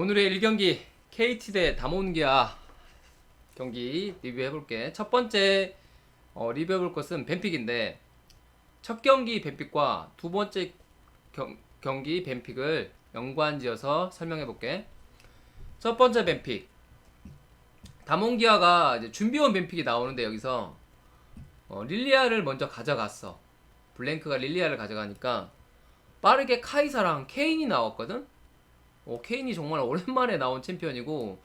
오늘의 1경기 KT 대 다몬기아 경기 리뷰해볼게. 첫 번째 어, 리뷰해볼 것은 벤픽인데 첫 경기 벤픽과 두 번째 경, 경기 벤픽을 연관지어서 설명해볼게. 첫 번째 벤픽 다몬기아가 이제 준비원 벤픽이 나오는데 여기서 어, 릴리아를 먼저 가져갔어. 블랭크가 릴리아를 가져가니까 빠르게 카이사랑 케인이 나왔거든. 어, 케인이 정말 오랜만에 나온 챔피언이고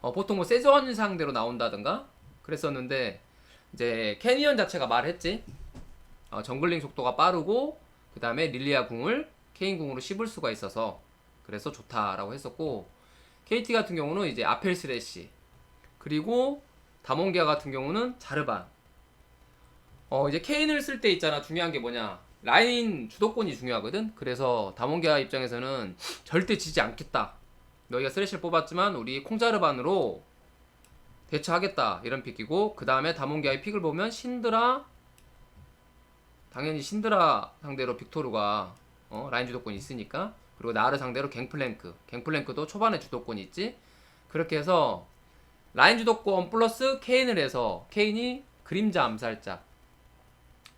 어, 보통 뭐 세조한 상대로 나온다든가 그랬었는데 이제 캐니언 자체가 말했지. 어, 정글링 속도가 빠르고 그 다음에 릴리아 궁을 케인 궁으로 씹을 수가 있어서 그래서 좋다라고 했었고 KT 같은 경우는 이제 아펠 스레시. 그리고 다몬기아 같은 경우는 자르반. 어 이제 케인을 쓸 때 있잖아. 중요한 게 뭐냐 라인 주도권이 중요하거든? 그래서 다몬기아 입장에서는 절대 지지 않겠다. 너희가 쓰레쉬를 뽑았지만 우리 콩자르반으로 대처하겠다. 이런 픽이고 그 다음에 다몬기아의 픽을 보면 신드라 당연히 신드라 상대로 빅토르가 어, 라인 주도권이 있으니까. 그리고 나르 상대로 갱플랭크. 갱플랭크도 초반에 주도권이 있지. 그렇게 해서 라인 주도권 플러스 케인을 해서 케인이 그림자 암살자.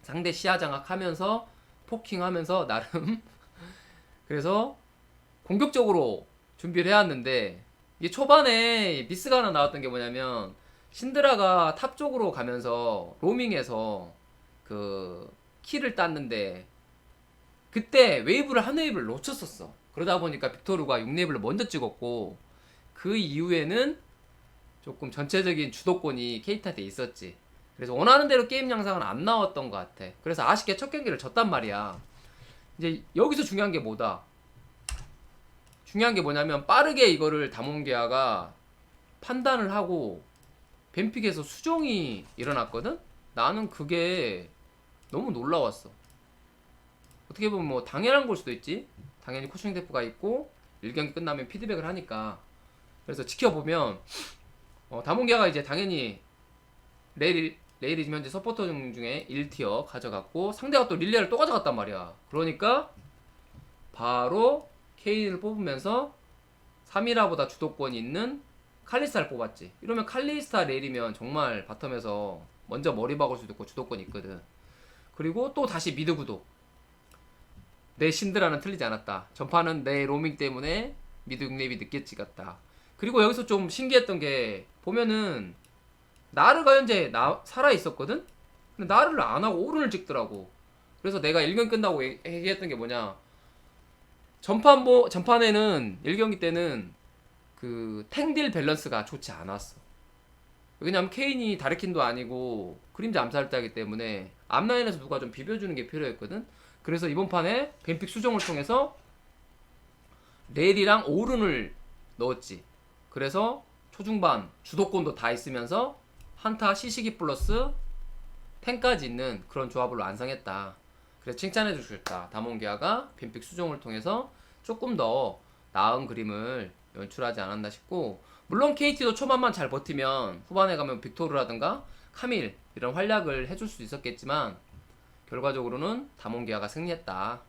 상대 시야 장악하면서 포킹하면서 나름 그래서 공격적으로 준비를 해왔는데 이게 초반에 미스가 하나 나왔던 게 뭐냐면 신드라가 탑 쪽으로 가면서 로밍해서 그 키를 땄는데 그때 웨이브를 한 웨이브를 놓쳤었어. 그러다 보니까 빅토르가 6렙을 먼저 찍었고 그 이후에는 조금 전체적인 주도권이 케이타한테 있었지 그래서 원하는 대로 게임 양상은 안 나왔던 것 같아. 그래서 아쉽게 첫 경기를 졌단 말이야. 이제 여기서 중요한 게 뭐다? 중요한 게 뭐냐면 빠르게 이거를 다몬기아가 판단을 하고 뱀픽에서 수정이 일어났거든? 나는 그게 너무 놀라웠어. 어떻게 보면 뭐 당연한 걸 수도 있지. 당연히 코칭 대표가 있고 1경기 끝나면 피드백을 하니까. 그래서 지켜보면 어, 다몬기아가 이제 당연히 레일 레일이 지금 현재 서포터 중에 1티어 가져갔고 상대가 또 릴레를 또 가져갔단 말이야. 그러니까 바로 케인을 뽑으면서 3이라보다 주도권이 있는 칼리스타를 뽑았지. 이러면 칼리스타 레일이면 정말 바텀에서 먼저 머리 박을 수도 있고 주도권이 있거든. 그리고 또 다시 미드 구도. 내 신드라는 틀리지 않았다. 전파는 내 로밍 때문에 미드 6렙이 늦게 찍었다. 그리고 여기서 좀 신기했던 게 보면은 나르가 현재 나, 살아 있었거든? 근데 나르를 안 하고 오른을 찍더라고. 그래서 내가 1경기 끝나고 얘- 얘기했던 게 뭐냐. 전판 뭐 전판에는 1경기 때는 그 탱딜 밸런스가 좋지 않았어. 왜냐면 케인이 다르킨도 아니고 그림자 암살자이기 때문에 앞라인에서 누가 좀 비벼주는 게 필요했거든. 그래서 이번 판에 뱀픽 수정을 통해서 렐이랑 오른을 넣었지. 그래서 초중반 주도권도 다 있으면서 한타 시시기 플러스 탱까지 있는 그런 조합을 완성했다. 그래서 칭찬해 주고 싶다. 다몬기아가 뱀픽 수정을 통해서 조금 더 나은 그림을 연출하지 않았나 싶고 물론 KT도 초반만 잘 버티면 후반에 가면 빅토르라든가 카밀 이런 활약을 해줄 수 있었겠지만 결과적으로는 다몬기아가 승리했다.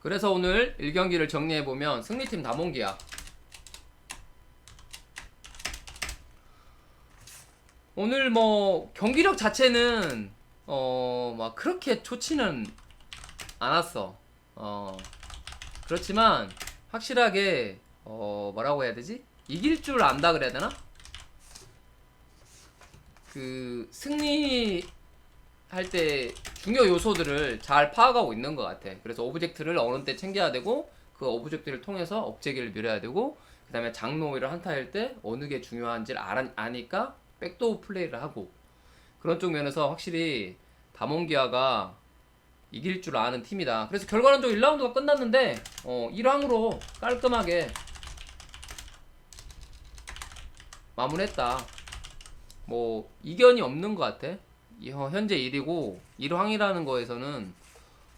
그래서 오늘 1경기를 정리해보면 승리팀 다몬기아 오늘 뭐 경기력 자체는 어 막 그렇게 좋지는 않았어. 어 그렇지만 확실하게 어 뭐라고 해야 되지? 이길 줄 안다 그래야 되나? 그 승리 할 때 중요 요소들을 잘 파악하고 있는 것 같아. 그래서 오브젝트를 어느 때 챙겨야 되고 그 오브젝트를 통해서 억제기를 밀어야 되고 그 다음에 장로이를 한타할 때 어느 게 중요한지를 아니까 백도어 플레이를 하고 그런 쪽 면에서 확실히 다몬기아가 이길 줄 아는 팀이다. 그래서 결과론적으로 1라운드가 끝났는데 어 1왕으로 깔끔하게 마무리했다. 뭐 이견이 없는 것 같아. 이- 어, 현재 1위고 1황이라는 거에서는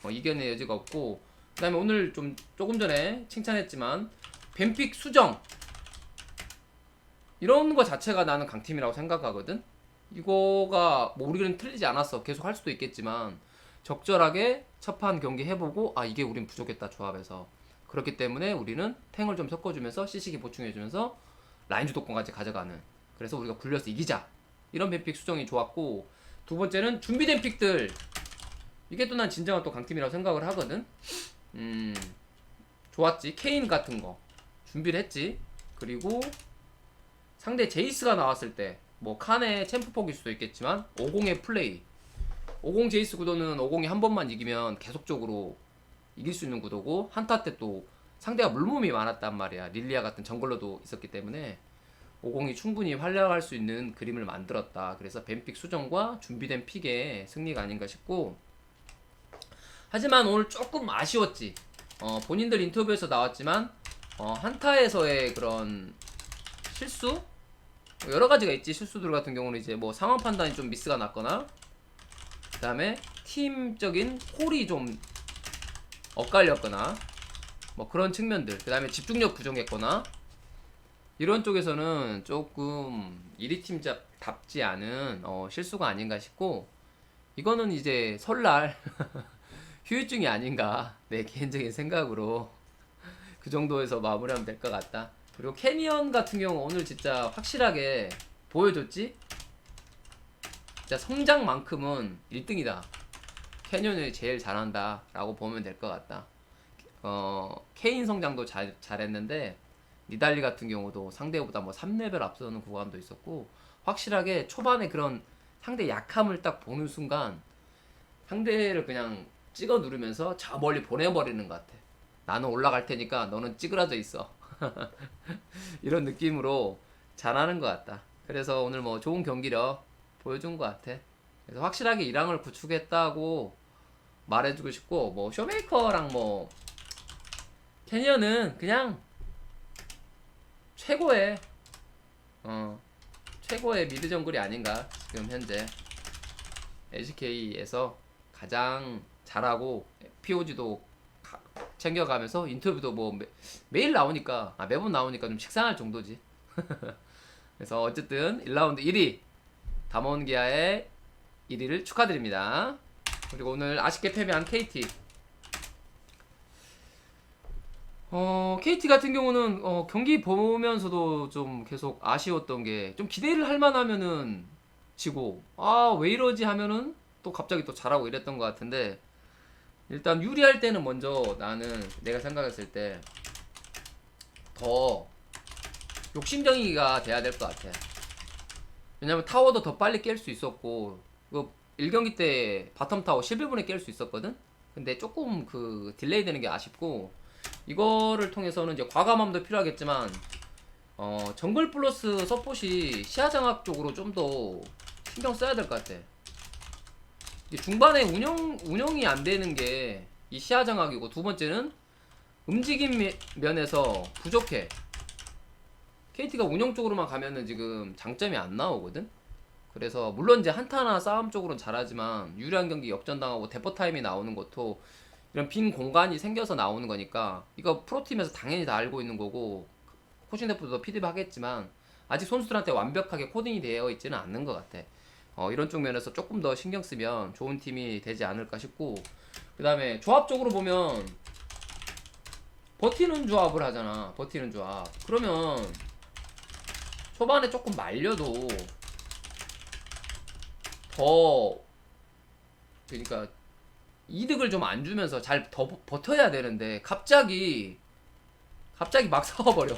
어, 이견의 여지가 없고 그다음에 오늘 좀 조금 전에 칭찬했지만 뱀픽 수정 이런 거 자체가 나는 강팀이라고 생각하거든. 이거가 뭐 우리는 틀리지 않았어. 계속 할 수도 있겠지만 적절하게 첫 판 경기 해보고 아 이게 우린 부족했다 조합에서 그렇기 때문에 우리는 탱을 좀 섞어주면서 CC기 보충해주면서 라인 주도권까지 가져가는. 그래서 우리가 굴려서 이기자. 이런 뱀픽 수정이 좋았고 두 번째는 준비된 픽들. 이게 또 난 진정한 또 강팀이라고 생각을 하거든. 음 좋았지. 케인 같은 거 준비를 했지. 그리고 상대 제이스가 나왔을 때 뭐 칸의 챔프폭일 수도 있겠지만 50의 플레이. 50 제이스 구도는 50이 한 번만 이기면 계속적으로 이길 수 있는 구도고 한타 때 또 상대가 물몸이 많았단 말이야. 릴리아 같은 정글러도 있었기 때문에 50이 충분히 활약할 수 있는 그림을 만들었다. 그래서 뱀픽 수정과 준비된 픽의 승리가 아닌가 싶고 하지만 오늘 조금 아쉬웠지. 어, 본인들 인터뷰에서 나왔지만 어, 한타에서의 그런 실수 여러 가지가 있지 실수들 같은 경우는 이제 뭐 상황 판단이 좀 미스가 났거나 그 다음에 팀적인 콜이 좀 엇갈렸거나 뭐 그런 측면들 그 다음에 집중력 부족했거나 이런 쪽에서는 조금 1위 팀답지 않은 어, 실수가 아닌가 싶고 이거는 이제 설날 휴유증이 아닌가 내 개인적인 생각으로 그 정도에서 마무리하면 될 것 같다. 그리고 캐니언 같은 경우 오늘 진짜 확실하게 보여줬지? 진짜 성장만큼은 1등이다. 캐니언이 제일 잘한다. 라고 보면 될 것 같다. 어, 케인 성장도 잘, 잘했는데, 니달리 같은 경우도 상대보다 뭐 3레벨 앞서는 구간도 있었고, 확실하게 초반에 그런 상대 약함을 딱 보는 순간, 상대를 그냥 찍어 누르면서 저 멀리 보내버리는 것 같아. 나는 올라갈 테니까 너는 찌그러져 있어. 이런 느낌으로 잘하는 것 같다. 그래서 오늘 뭐 좋은 경기력 보여준 것 같아. 그래서 확실하게 1항을 구축했다고 말해주고 싶고 뭐 쇼메이커랑 뭐 캐니언은 그냥 최고의 어 최고의 미드 정글이 아닌가 지금 현재 LCK에서 가장 잘하고 POG도 챙겨가면서 인터뷰도 뭐 매, 매일 나오니까 아, 매번 나오니까 좀 식상할 정도지. 그래서 어쨌든 1라운드 1위 담원 기아의 1위를 축하드립니다. 그리고 오늘 아쉽게 패배한 KT. 어, KT 같은 경우는 어, 경기 보면서도 좀 계속 아쉬웠던 게 좀 기대를 할 만하면은 지고 아 왜 이러지 하면은 또 갑자기 또 잘하고 이랬던 것 같은데 일단 유리할 때는 먼저 나는 내가 생각했을 때 더 욕심쟁이가 돼야 될 것 같아. 왜냐면 타워도 더 빨리 깰 수 있었고 그 1경기 때 바텀 타워 11분에 깰 수 있었거든. 근데 조금 그 딜레이 되는 게 아쉽고 이거를 통해서는 이제 과감함도 필요하겠지만 어 정글 플러스 서폿이 시야 장악 쪽으로 좀 더 신경 써야 될 것 같아. 이 중반에 운영 운영이 안 되는 게 이 시야 장악이고 두 번째는 움직임 미- 면에서 부족해. KT가 운영 쪽으로만 가면은 지금 장점이 안 나오거든. 그래서 물론 이제 한타나 싸움 쪽으로는 잘하지만 유리한 경기 역전당하고 대포 타임이 나오는 것도 이런 빈 공간이 생겨서 나오는 거니까 이거 프로팀에서 당연히 다 알고 있는 거고 코칭 대표도 피드백 하겠지만 아직 선수들한테 완벽하게 코딩이 되어 있지는 않는 것 같아. 어, 이런 쪽 면에서 조금 더 신경 쓰면 좋은 팀이 되지 않을까 싶고 그 다음에 조합적으로 보면 버티는 조합을 하잖아 버티는 조합. 그러면 초반에 조금 말려도 더 그러니까 이득을 좀 안 주면서 잘 더 버텨야 되는데 갑자기 갑자기 막 싸워버려.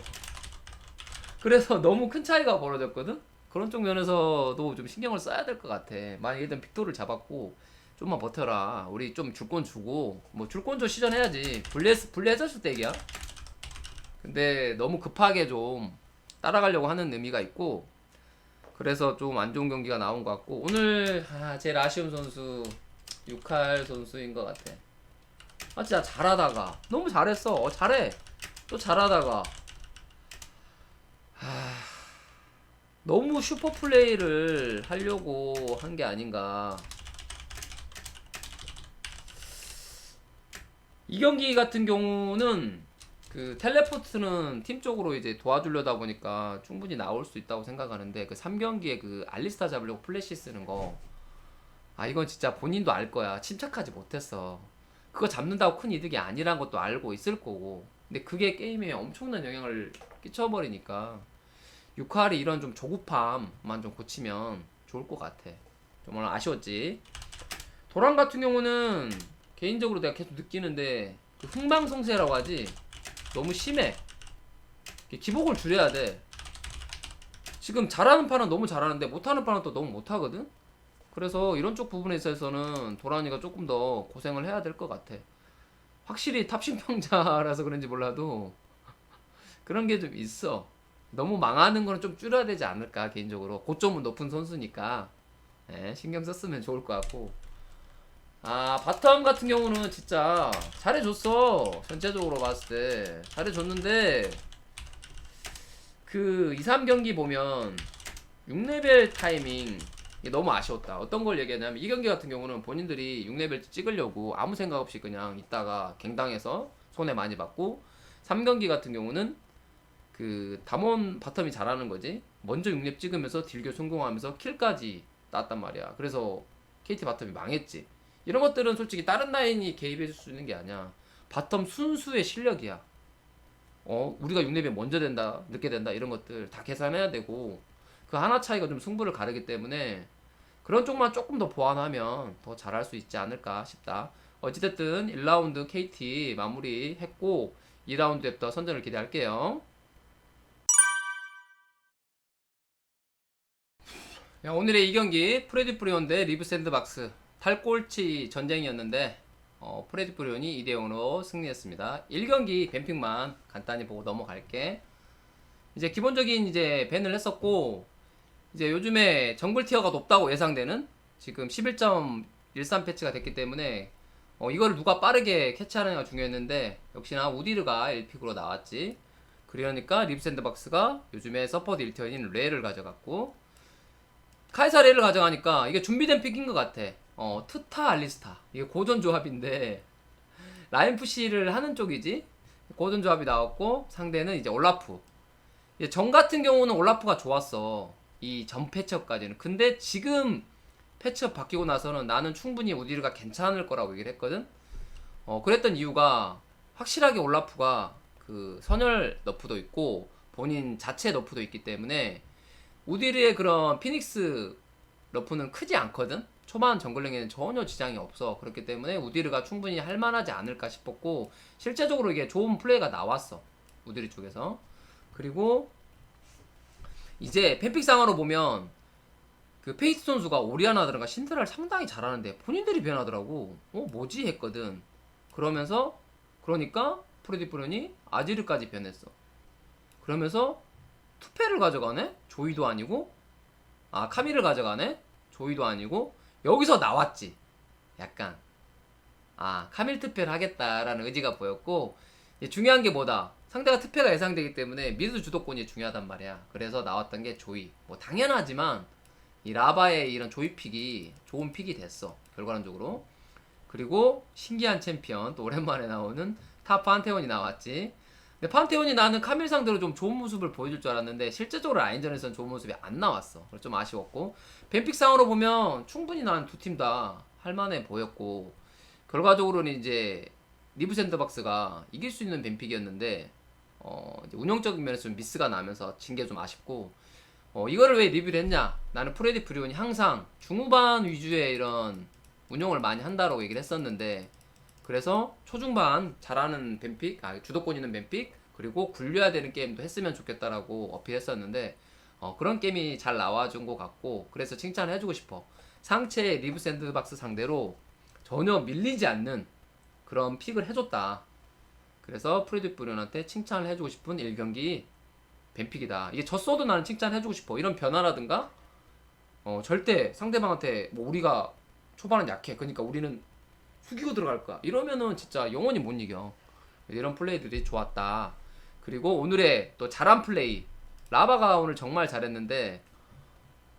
그래서 너무 큰 차이가 벌어졌거든 그런 쪽 면에서도 좀 신경을 써야 될 것 같아 만약 일단 빅토를 잡았고 좀만 버텨라 우리 좀줄건 주고 뭐줄건줘 시전 해야지 불리해 불리해졌을 때 얘기야 근데 너무 급하게 좀 따라가려고 하는 의미가 있고 그래서 좀 안 좋은 경기가 나온 것 같고 오늘 아, 제일 아쉬운 선수 육할 선수인 것 같아. 아 진짜 잘하다가 너무 잘했어. 어, 잘해. 또 잘하다가 하... 너무 슈퍼 플레이를 하려고 한 게 아닌가. 이 경기 같은 경우는 그 텔레포트는 팀 쪽으로 이제 도와주려다 보니까 충분히 나올 수 있다고 생각하는데 그 3경기에 그 알리스타 잡으려고 플래시 쓰는 거. 아 이건 진짜 본인도 알 거야. 침착하지 못했어. 그거 잡는다고 큰 이득이 아니란 것도 알고 있을 거고. 근데 그게 게임에 엄청난 영향을 끼쳐버리니까 유칼이 이런 좀 조급함만 좀 고치면 좋을 것 같아. 좀 오늘 아쉬웠지. 도란 같은 경우는 개인적으로 내가 계속 느끼는데 그 흥망성쇠라고 하지 너무 심해. 기복을 줄여야 돼. 지금 잘하는 판은 너무 잘하는데 못하는 판은 또 너무 못하거든. 그래서 이런 쪽 부분에 있어서는 도란이가 조금 더 고생을 해야 될 것 같아. 확실히 탑신평자라서 그런지 몰라도 그런 게 좀 있어. 너무 망하는 거는 좀 줄여야 되지 않을까 개인적으로. 고점은 높은 선수니까 예, 신경 썼으면 좋을 것 같고. 아 바텀 같은 경우는 진짜 잘해줬어 전체적으로 봤을 때 잘해줬는데 그 2, 3경기 보면 6레벨 타이밍 이게 너무 아쉬웠다 어떤 걸 얘기하냐면 이 경기 같은 경우는 본인들이 6레벨 찍으려고 아무 생각 없이 그냥 있다가 갱당해서 손해 많이 받고 3경기 같은 경우는 그 담원 바텀이 잘하는 거지 먼저 6렙 찍으면서 딜교 성공하면서 킬까지 땄단 말이야 그래서 KT 바텀이 망했지 이런 것들은 솔직히 다른 라인이 개입해 줄 수 있는 게 아니야. 바텀 순수의 실력이야. 어, 우리가 6레벨 먼저 된다, 늦게 된다, 이런 것들 다 계산해야 되고, 그 하나 차이가 좀 승부를 가르기 때문에, 그런 쪽만 조금 더 보완하면 더 잘할 수 있지 않을까 싶다. 어찌됐든 1라운드 KT 마무리 했고, 2라운드부터 선전을 기대할게요. 오늘의 이 경기, 프레디 프리온 대 리브 샌드박스. 탈꼴치 전쟁이었는데 어, 프레디 프리온이 2대0으로 승리했습니다. 1경기 뱀픽만 간단히 보고 넘어갈게. 이제 기본적인 이제 밴을 했었고 이제 요즘에 정글 티어가 높다고 예상되는 지금 11.13 패치가 됐기 때문에 어, 이거를 누가 빠르게 캐치하느냐가 중요했는데 역시나 우디르가 1픽으로 나왔지. 그러니까 립 샌드박스가 요즘에 서포트 1티어인 레를 가져갔고 카이사 레를 가져가니까 이게 준비된 픽인 것 같아. 어, 트타 알리스타. 이게 고전 조합인데, 라인 푸시를 하는 쪽이지? 고전 조합이 나왔고, 상대는 이제 올라프. 이제 전 같은 경우는 올라프가 좋았어. 이 전 패치업까지는. 근데 지금 패치업 바뀌고 나서는 나는 충분히 우디르가 괜찮을 거라고 얘기를 했거든? 어, 그랬던 이유가, 확실하게 올라프가 그 선열 너프도 있고, 본인 자체 너프도 있기 때문에, 우디르의 그런 피닉스 너프는 크지 않거든? 초반 정글링에는 전혀 지장이 없어. 그렇기 때문에 우디르가 충분히 할만하지 않을까 싶었고, 실제적으로 이게 좋은 플레이가 나왔어. 우디르 쪽에서. 그리고, 이제 팬픽 상으로 보면, 그 페이스 선수가 오리아나드라가 신드라를 상당히 잘하는데, 본인들이 변하더라고. 어, 뭐지? 했거든. 그러면서, 그러니까, 프레디 프렌이 아지르까지 변했어. 그러면서, 투페를 가져가네? 조이도 아니고, 아, 카미를 가져가네? 조이도 아니고, 여기서 나왔지. 약간. 아, 카밀 투표를 하겠다라는 의지가 보였고, 중요한 게 뭐다? 상대가 투표가 예상되기 때문에 미드 주도권이 중요하단 말이야. 그래서 나왔던 게 조이. 뭐, 당연하지만, 이 라바의 이런 조이 픽이 좋은 픽이 됐어. 결과론적으로. 그리고, 신기한 챔피언, 또 오랜만에 나오는 타 판테온이 나왔지. 근데 판테온이 나는 카밀 상대로 좀 좋은 모습을 보여줄 줄 알았는데 실제적으로 라인전에서는 좋은 모습이 안 나왔어. 그래서 좀 아쉬웠고 뱀픽 상으로 보면 충분히 나는 두팀 다 할만해 보였고 결과적으로는 이제 리브 샌드박스가 이길 수 있는 뱀픽이었는데 어 운영적인 면에서 좀 미스가 나면서 진 게 좀 아쉽고 어 이거를 왜 리뷰를 했냐? 나는 프레디 프리온이 항상 중후반 위주의 이런 운영을 많이 한다라고 얘기를 했었는데 그래서 초중반 잘하는 뱀픽, 아, 주도권 있는 뱀픽, 그리고 굴려야 되는 게임도 했으면 좋겠다라고 어필했었는데, 어, 그런 게임이 잘 나와준 것 같고, 그래서 칭찬해주고 싶어. 상체 리브 샌드박스 상대로 전혀 밀리지 않는 그런 픽을 해줬다. 그래서 프레디 브리온한테 칭찬을 해주고 싶은 1경기 뱀픽이다. 이게 졌어도 나는 칭찬해주고 싶어. 이런 변화라든가, 어, 절대 상대방한테 뭐 우리가 초반은 약해. 그러니까 우리는 숙이고 들어갈 거야. 이러면은 진짜 영원히 못 이겨. 이런 플레이들이 좋았다. 그리고 오늘의 또 잘한 플레이. 라바가 오늘 정말 잘했는데,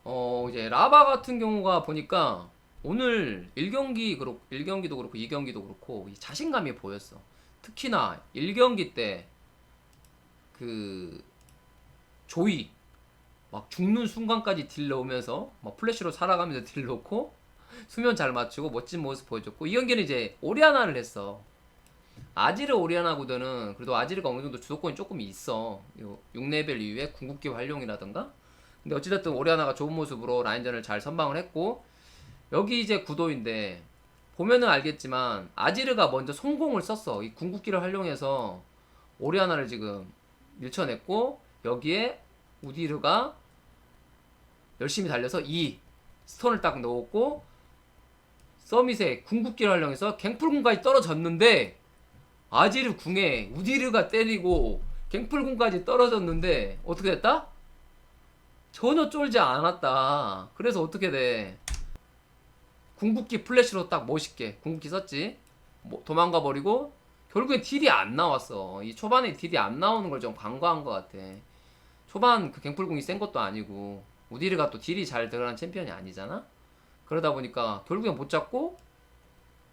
어, 이제 라바 같은 경우가 보니까 오늘 1경기 그렇고, 1경기도 그렇고, 2경기도 그렇고, 이 자신감이 보였어. 특히나 1경기 때, 그, 조이, 막 죽는 순간까지 딜 넣으면서, 막 플래시로 살아가면서 딜 넣고, 수면 잘 맞추고 멋진 모습 보여줬고 이 경기는 이제 오리아나를 했어. 아지르 오리아나보다는 그래도 아지르가 어느 정도 주도권이 조금 있어. 요 6레벨 이후에 궁극기 활용이라던가. 근데 어찌됐든 오리아나가 좋은 모습으로 라인전을 잘 선방을 했고 여기 이제 구도인데 보면은 알겠지만 아지르가 먼저 성공을 썼어. 이 궁극기를 활용해서 오리아나를 지금 밀쳐냈고 여기에 우디르가 열심히 달려서 이 스톤을 딱 넣었고 서밋의 궁극기를 활용해서 갱플궁까지 떨어졌는데 아지르 궁에 우디르가 때리고 갱플궁까지 떨어졌는데 어떻게 됐다? 전혀 쫄지 않았다. 그래서 어떻게 돼? 궁극기 플래시로 딱 멋있게 궁극기 썼지. 뭐 도망가 버리고 결국에 딜이 안 나왔어. 이 초반에 딜이 안 나오는 걸 좀 간과한 것 같아. 초반 그 갱플궁이 센 것도 아니고 우디르가 또 딜이 잘 들어가는 챔피언이 아니잖아. 그러다 보니까 결국엔 못 잡고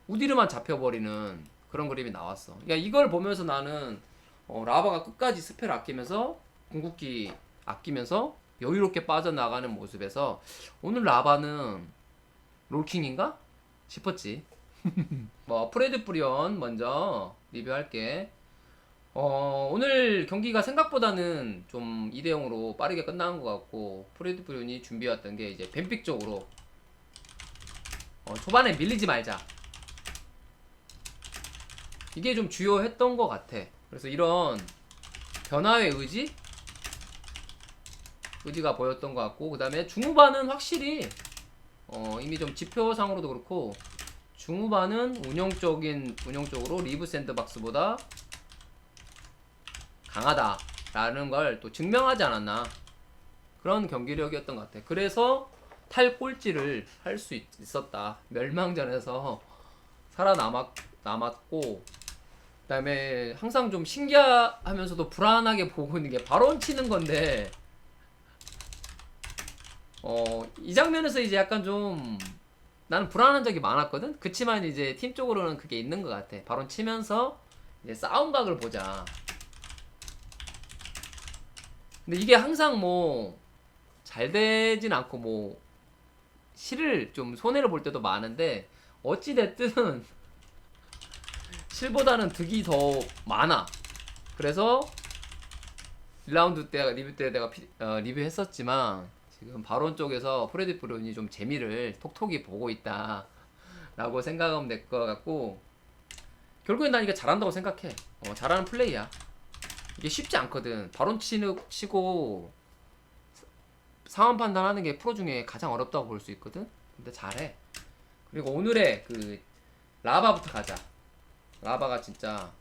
우디르만 잡혀버리는 그런 그림이 나왔어. 그러니까 이걸 보면서 나는 어, 라바가 끝까지 스펠 아끼면서 궁극기 아끼면서 여유롭게 빠져나가는 모습에서 오늘 라바는 롤킹인가 싶었지. 뭐 프레드 프리온 먼저 리뷰할게. 어, 오늘 경기가 생각보다는 좀 2대 0으로 빠르게 끝난 것 같고 프레드 프리온이 준비해왔던 게 이제 뱀픽 쪽으로 어, 초반에 밀리지 말자. 이게 좀 주요했던 것 같아. 그래서 이런 변화의 의지? 의지가 보였던 것 같고, 그 다음에 중후반은 확실히, 어, 이미 좀 지표상으로도 그렇고, 중후반은 운영적인, 운영적으로 리브 샌드박스보다 강하다라는 걸 또 증명하지 않았나. 그런 경기력이었던 것 같아. 그래서 탈꼴찌를 할 수 있었다. 멸망전에서 살아남았, 남았고, 그 다음에 항상 좀 신기하면서도 불안하게 보고 있는 게 바론 치는 건데, 어, 이 장면에서 이제 약간 좀 나는 불안한 적이 많았거든? 그치만 이제 팀 쪽으로는 그게 있는 것 같아. 바론 치면서 이제 싸움각을 보자. 근데 이게 항상 뭐 잘 되진 않고 뭐 실을 좀 손해를 볼 때도 많은데 어찌 됐든 실보다는 득이 더 많아. 그래서 1라운드 때 리뷰 때 내가 피- 어, 리뷰했었지만 지금 바론 쪽에서 프레디 브론이 좀 재미를 톡톡히 보고 있다 라고 생각하면 될 것 같고 결국엔 난 이게 잘한다고 생각해. 어, 잘하는 플레이야. 이게 쉽지 않거든. 바론 치고 상황 판단하는 게 프로 중에 가장 어렵다고 볼 수 있거든. 근데 잘해. 그리고 오늘의 그 라바부터 가자. 라바가 진짜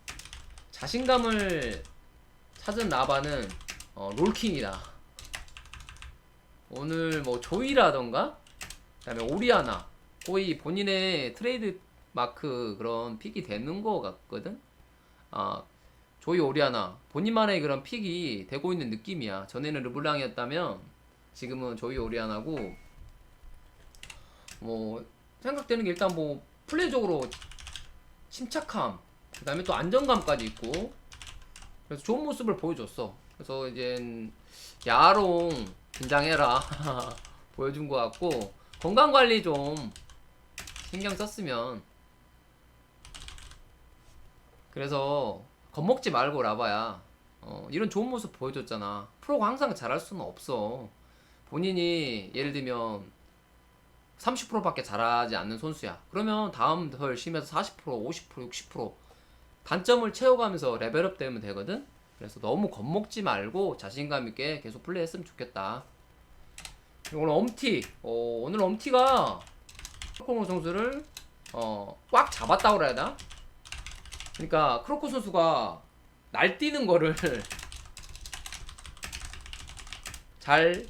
자신감을 찾은 라바는 어, 롤킹이다. 오늘 뭐 조이라던가 그다음에 오리아나 거의 본인의 트레이드 마크 그런 픽이 되는 것 같거든. 아 조이 오리아나 본인만의 그런 픽이 되고 있는 느낌이야. 전에는 르블랑이었다면 지금은 조이 오리아나고 뭐 생각되는 게 일단 뭐 플레이적으로 침착함 그 다음에 또 안정감까지 있고 그래서 좋은 모습을 보여줬어. 그래서 이제 야롱 긴장해라 보여준 것 같고 건강 관리 좀 신경 썼으면. 그래서 겁먹지 말고 라바야. 어, 이런 좋은 모습 보여줬잖아. 프로가 항상 잘할 수는 없어 본인이 예를 들면 30%밖에 잘하지 않는 선수야. 그러면 다음 더 열심히 해서 40% 50% 60% 단점을 채워가면서 레벨업 되면 되거든? 그래서 너무 겁먹지 말고 자신감 있게 계속 플레이했으면 좋겠다. 오늘 엄티 어, 오늘 엄티가 크로코 선수를 어, 꽉 잡았다고 그래야 되나? 그러니까 크로코 선수가 날뛰는 거를 잘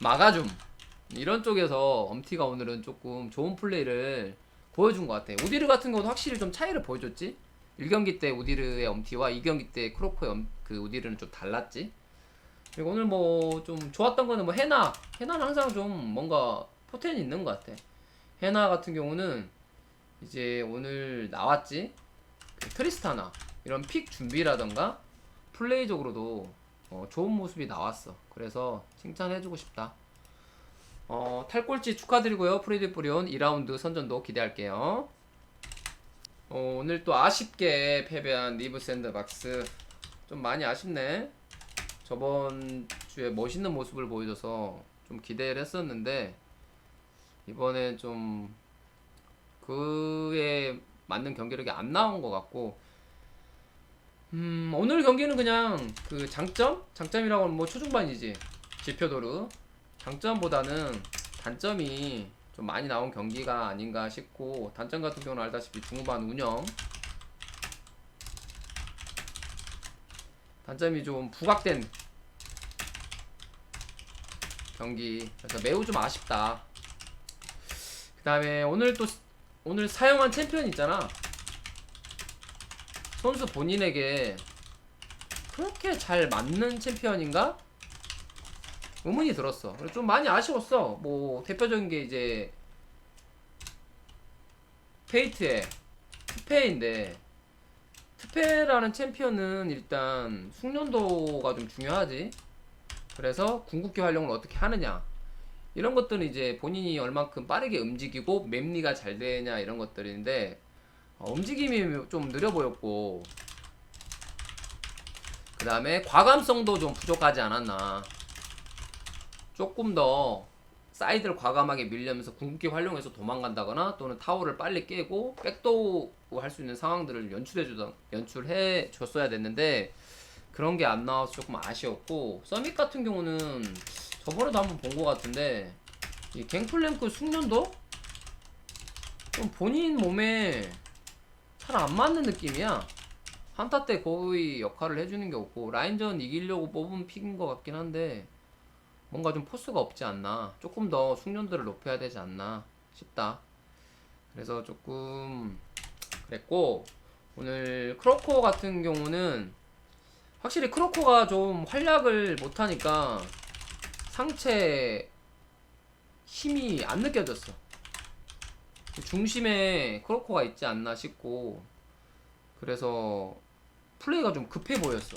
막아줌. 이런 쪽에서 엄티가 오늘은 조금 좋은 플레이를 보여준 것 같아 우디르 같은 경우도 확실히 좀 차이를 보여줬지? 1경기 때 우디르의 엄티와 2경기 때 크로코의 엄, 그 우디르는 좀 달랐지? 그리고 오늘 뭐 좀 좋았던 거는 뭐 해나. 해나는 항상 좀 뭔가 포텐이 있는 것 같아. 해나 같은 경우는 이제 오늘 나왔지? 그 트리스타나. 이런 픽 준비라던가 플레이적으로도 어, 좋은 모습이 나왔어. 그래서 칭찬해주고 싶다. 어, 탈꼴찌 축하드리고요. 프리드 프리온 2라운드 선전도 기대할게요. 어, 오늘 또 아쉽게 패배한 리브 샌드박스. 좀 많이 아쉽네. 저번 주에 멋있는 모습을 보여줘서 좀 기대를 했었는데 이번엔 좀 그에 맞는 경기력이 안 나온 것 같고 음 오늘 경기는 그냥 그 장점? 장점이라고 하면 뭐 초중반이지. 지표도르 장점보다는 단점이 좀 많이 나온 경기가 아닌가 싶고 단점 같은 경우는 알다시피 중후반 운영. 단점이 좀 부각된 경기 그래서 매우 좀 아쉽다. 그 다음에 오늘 또 오늘 사용한 챔피언 있잖아 선수 본인에게 그렇게 잘 맞는 챔피언인가? 의문이 들었어. 좀 많이 아쉬웠어. 뭐 대표적인 게 이제 페이트의 트페인데 트페라는 챔피언은 일단 숙련도가 좀 중요하지. 그래서 궁극기 활용을 어떻게 하느냐 이런 것들은 이제 본인이 얼만큼 빠르게 움직이고 맵리가 잘 되냐 이런 것들인데 어, 움직임이 좀 느려 보였고. 그 다음에 과감성도 좀 부족하지 않았나. 조금 더 사이드를 과감하게 밀려면서 궁극기 활용해서 도망간다거나 또는 타워를 빨리 깨고 백도우 할 수 있는 상황들을 연출해 주던 연출해 줬어야 됐는데 그런 게 안 나와서 조금 아쉬웠고. 서밋 같은 경우는 저번에도 한번 본 것 같은데 이 갱플랭크 숙련도? 좀 본인 몸에 잘 안 맞는 느낌이야. 한타 때 거의 역할을 해주는 게 없고 라인전 이기려고 뽑은 픽인 것 같긴 한데 뭔가 좀 포스가 없지 않나. 조금 더 숙련도를 높여야 되지 않나 싶다. 그래서 조금 그랬고 오늘 크로코 같은 경우는 확실히 크로코가 좀 활약을 못하니까 상체 힘이 안 느껴졌어. 중심에 크로코가 있지 않나 싶고 그래서 플레이가 좀 급해 보였어.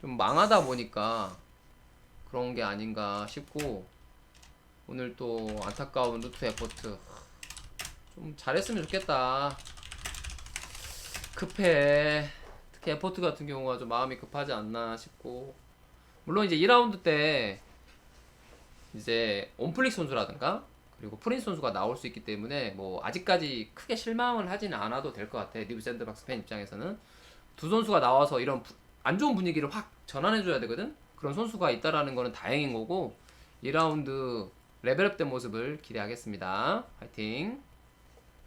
좀 망하다 보니까 그런 게 아닌가 싶고 오늘 또 안타까운 루트 에포트 좀 잘했으면 좋겠다. 급해. 특히 에포트 같은 경우가 좀 마음이 급하지 않나 싶고 물론 이제 2라운드 때 이제 온플릭 선수라든가 그리고 프린스 선수가 나올 수 있기 때문에 뭐 아직까지 크게 실망을 하지는 않아도 될 것 같아. 리브 샌드박스 팬 입장에서는 두 선수가 나와서 이런 부- 안 좋은 분위기를 확 전환해 줘야 되거든? 그런 선수가 있다라는 거는 다행인 거고 2라운드 레벨업 된 모습을 기대하겠습니다. 화이팅